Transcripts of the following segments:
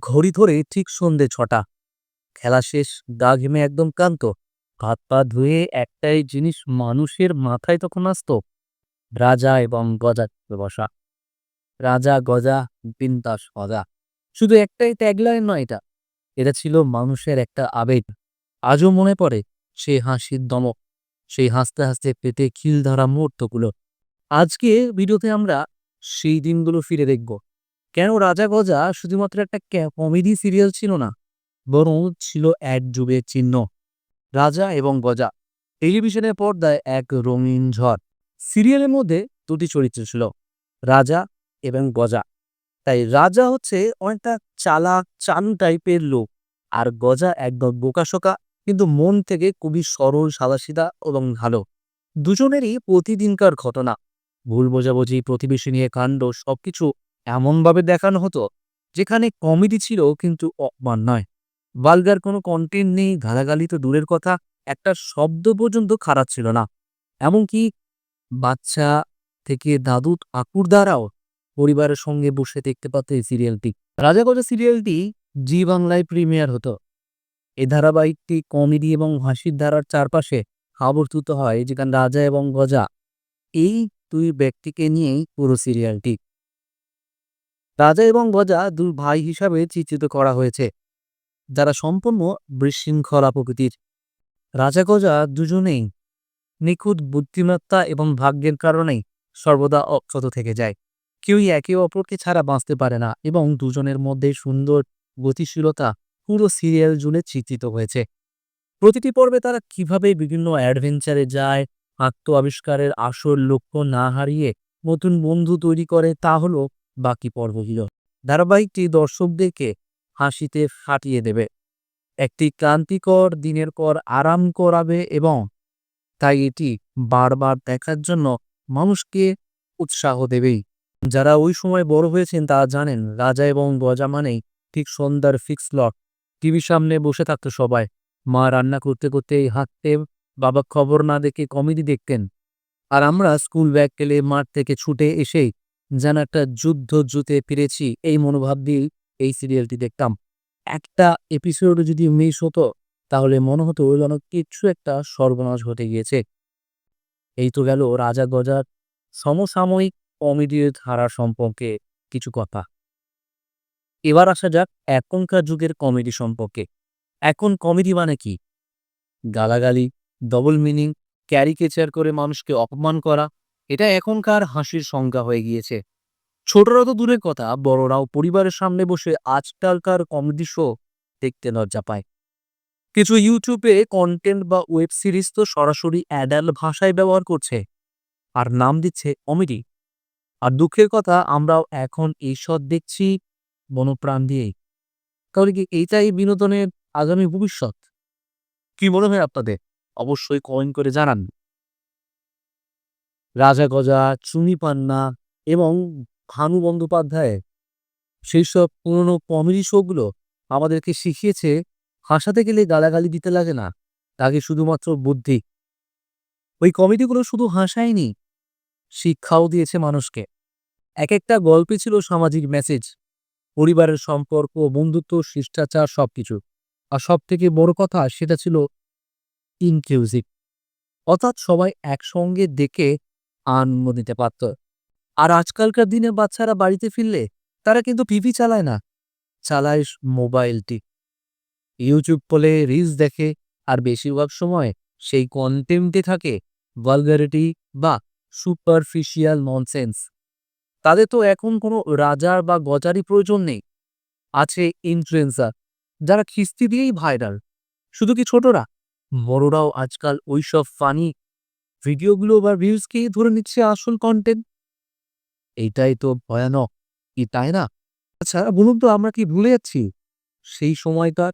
ঘড়ি ধরে ঠিক সন্ধে ছটা। খেলা শেষ, গা ঘেমে একদম ক্লান্ত। হাত পা ধুয়ে একটাই জিনিস মানুষের মাথায় তখন আসত, রাজা এবং গজা বসা। রাজা, গজা, বিন্দাস গজা শুধু একটাই ট্যাগলাইন নয় এটা। এটা ছিল মানুষের একটা আবেগ। আজও মনে পড়ে সেই হাসির দমক, সেই হাসতে হাসতে পেটে খিল ধরা মুহূর্তগুলো। আজকে ভিডিওতে আমরা সেই দিনগুলো ফিরে দেখব। কেন রাজা গজা শুধুমাত্র একটা কমেডি সিরিয়াল ছিল না, বরং ছিল এক যুগের চিহ্ন। রাজা এবং গজা টেলিভিশনের পর্দায় এক রঙিন ঝড়। সিরিয়ালের মধ্যে দুটি চরিত্র ছিল, রাজা এবং গজা। তাই রাজা হচ্ছে অনেকটা চালাক, চান টাইপের লোক, আর গজা একদম বোকাশোকা, কিন্তু মন থেকে খুবই সরল, সাদাসিধা এবং ভালো। দুজনেরই প্রতিদিনকার ঘটনা। ভুল বোঝাবুঝি, প্রতিবেশী নিয়ে কাণ্ড, সবকিছু এমনভাবে দেখানো হতো যেখানে কমেডি ছিল কিন্তু অপমান নয়। বালগার কোনো কন্টেন্ট নেই, গালাগালি তো দূরের কথা, একটা শব্দ পর্যন্ত খারাপ ছিল না। এমনকি বাচ্চা থেকে দাদু ঠাকুর দ্বারাও পরিবারের সঙ্গে বসে দেখতে পারত এই সিরিয়ালটি রাজা গজা সিরিয়ালটি জি বাংলায় প্রিমিয়ার হতো। এ ধারাবাহিকটি কমেডি এবং হাসির ধারার চারপাশে আবর্তিত হয়, যেখানে রাজা এবং গজা এই দুই ব্যক্তিকে নিয়েই পুরো সিরিয়ালটি রাজা এবং গজা দুই ভাই হিসাবে চিত্রিত করা হয়েছে, যারা সম্পূর্ণ বিশৃঙ্খলা প্রকৃতির। রাজা গজা দুজনেই নিখুঁত বুদ্ধিমত্তা এবং ভাগ্যের কারণেই সর্বদা অক্ষত থেকে যায়। কেউই একে অপরকে ছাড়া বাঁচতে পারে না এবং দুজনের মধ্যে সুন্দর গতিশীলতা পুরো সিরিয়াল জুড়ে চিত্রিত হয়েছে। প্রতিটি পর্বে তারা কীভাবে বিভিন্ন অ্যাডভেঞ্চারে যায় আত্ম আবিষ্কারের আসল লক্ষ্য না হারিয়ে নতুন বন্ধু তৈরি করে তা হলো বাকি পর্বগুলো ধারাবাহিকটি দর্শকদেরকে হাসিতে ফাটিয়ে দেবে। একটি ক্লান্তিকর দিনের পর আরাম করাবে এবং তাই এটি বারবার দেখার জন্য মানুষকে উৎসাহ দেবেই। যারা ওই সময় বড় হয়েছেন তা জানেন, রাজা এবং গজা মানেই ঠিক সন্ধ্যার ফিক্স লট টিভির সামনে বসে থাকতো সবাই। মা রান্না করতে করতে হাঁটতে বাবা খবর না দেখে কমেডি দেখতেন। আর আমরা স্কুল ব্যাগ পেলে মাঠ থেকে ছুটে এসেই যেন একটা যুদ্ধ জুতে ফিরেছি এই মনোভাব দিয়েই এই সিরিয়ালটি দেখতাম। একটা এপিসোড যদি মিস হতো, তাহলে মনে হতো যেন কিছু একটা সর্বনাশ ঘটে গিয়েছে। এই তো গেল রাজা গজার সমসাময়িক কমেডির ধারা সম্পর্কে কিছু কথা। এবার আসা যাক এখনকার যুগের কমেডি সম্পর্কে। এখন কমেডি মানে কি? গালাগালি ডবল মিনিং ক্যারিকেচার করে মানুষকে অপমান করা এটা এখনকার হাসির সংজ্ঞা হয়ে গিয়েছে। ছোটরা তো দূরের কথা, বড়রাও পরিবারের সামনে বসে আজকালকার কমেডি শো দেখতে লজ্জা পায়। কিছু ইউটিউবে কন্টেন্ট বা ওয়েব সিরিজ তো সরাসরি অ্যাডাল ভাষায় ব্যবহার করছে, আর নাম দিচ্ছে কমেডি আর দুঃখের কথা, আমরাও এখন এইসব দেখছি বনপ্রাণ দিয়েই। তাহলে কি এইটাই বিনোদনের আগামী ভবিষ্যৎ? কি মনে হয় আপনাদের? অবশ্যই কমেন্ট করে জানান। রাজা গজা, চুনি পান্না এবং ভানু বন্দ্যোপাধ্যায় সেই সব পুরনো কমেডি শোগুলো আমাদেরকে শিখিয়েছে। হাসাতে গেলে গালাগালি দিতে লাগে না, তাকে শুধুমাত্র বুদ্ধি। ওই কমেডিগুলো শুধু হাসায়নি, শিক্ষাও দিয়েছে মানুষকে। এক একটা গল্পে ছিল সামাজিক মেসেজ পরিবারের সম্পর্ক, বন্ধুত্ব, শিষ্টাচার, সবকিছু। আর সব থেকে বড় কথা সেটা ছিল ইনক্লুসিভ অর্থাৎ সবাই একসঙ্গে দেখে আনন্দ নিতে পারত। আর আজকালকার দিনে বাচ্চারা বাড়িতে ফিরলে তারা কিন্তু টিভি চালায় না। চালায় মোবাইলটি ইউটিউব বলে রিলস দেখে আর বেশিরভাগ সময় সেই কন্টেন্টে থাকে ভালগারিটি বা সুপারফিশিয়াল ননসেন্স তাদের তো এখন কোনো রাজার বা গজারি প্রয়োজন নেই। আছে ইনফ্লুয়েন্সার যারা খিস্তি দিয়েই ভাইরাল শুধু কি ছোটরা? বড়রাও আজকাল ওইসব ফানি ভিডিওগুলো বা ভিউজকেই ধরে নিচ্ছে আসল কন্টেন্ট এইটাই তো ভয়ানক। কি তাই না? আচ্ছা বলুন তো আমরা কি ভুলে যাচ্ছি? সেই সময়টার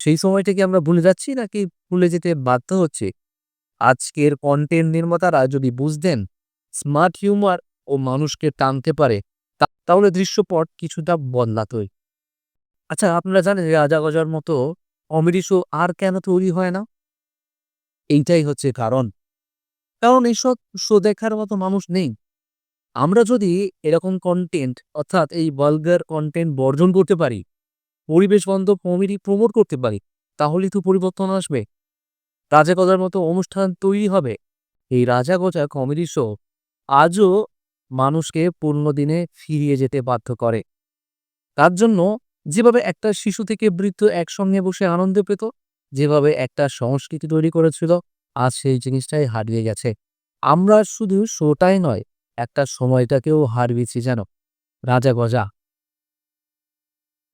সেই সময়টা কি আমরা ভুলে যাচ্ছি নাকি ভুলে যেতে বাধ্য হচ্ছে? আজকের কন্টেন্ট নির্মাতারা যদি বুঝতেন স্মার্ট হিউমার ও মানুষকে টানতে পারে তাহলে দৃশ্যপট কিছুটা বদলাতই। আচ্ছা আপনারা জানেন রাজা গজার মতো কমেডি শো আর কেন তৈরি হয় না? এইটাই হচ্ছে কারণ। কারণ এইসব শো দেখার মতো মানুষ নেই। আমরা যদি এরকম কন্টেন্ট অর্থাৎ এই বালগার কন্টেন্ট বর্জন করতে পারি, পরিবেশ বান্ধব কমেডি প্রমোট করতে পারি তাহলেই তো পরিবর্তন আসবে। রাজা গজার মতো অনুষ্ঠান তৈরি হবে। এই রাজা গজা কমেডি শো আজও মানুষকে পুরনো দিনে ফিরিয়ে যেতে বাধ্য করে। তার জন্য যেভাবে একটা শিশু থেকে বৃদ্ধ একসঙ্গে বসে আনন্দ পেত, যেভাবে একটা সংস্কৃতি তৈরি করেছিল আজ সেই জিনিসটাই হারিয়ে গেছে। আমরা শুধু শোটাই নয়, একটা সময়টাকেও হারিয়েছি যেন। রাজা গজা।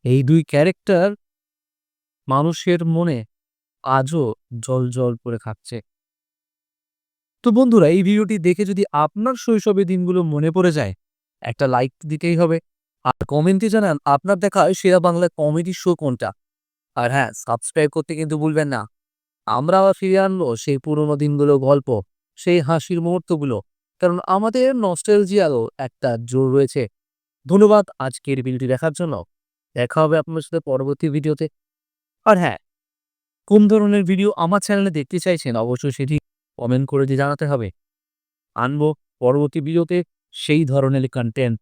এই দুই ক্যারেক্টার মানুষের মনে আজও জল জল করে খাচ্ছে তো বন্ধুরা, এই ভিডিওটি দেখে যদি আপনার শৈশবের দিনগুলো মনে পড়ে যায়, একটা লাইক দিতেই হবে। আর কমেন্টে জানান, আপনার দেখা সেরা বাংলা কমেডি শো কোনটা? আর হ্যাঁ সাবস্ক্রাইব করতে কিন্তু ভুলবেন না। আমরা ফিরে আনব সেই পুরোনো দিনগুলো, গল্প, সেই হাসির মুহূর্তগুলো। কারণ আমাদের নস্টেলজিয়ারও একটা জোর রয়েছে। ধন্যবাদ আজকের ভিডিওটি দেখার জন্য। দেখা হবে আপনার সাথে পরবর্তী ভিডিওতে। আর হ্যাঁ কোন ধরনের ভিডিও আমার চ্যানেলে দেখতে চাইছেন, অবশ্যই সেটি কমেন্ট করে দিয়ে জানাতে হবে। আনব পরবর্তী ভিডিওতে সেই ধরনের কন্টেন্ট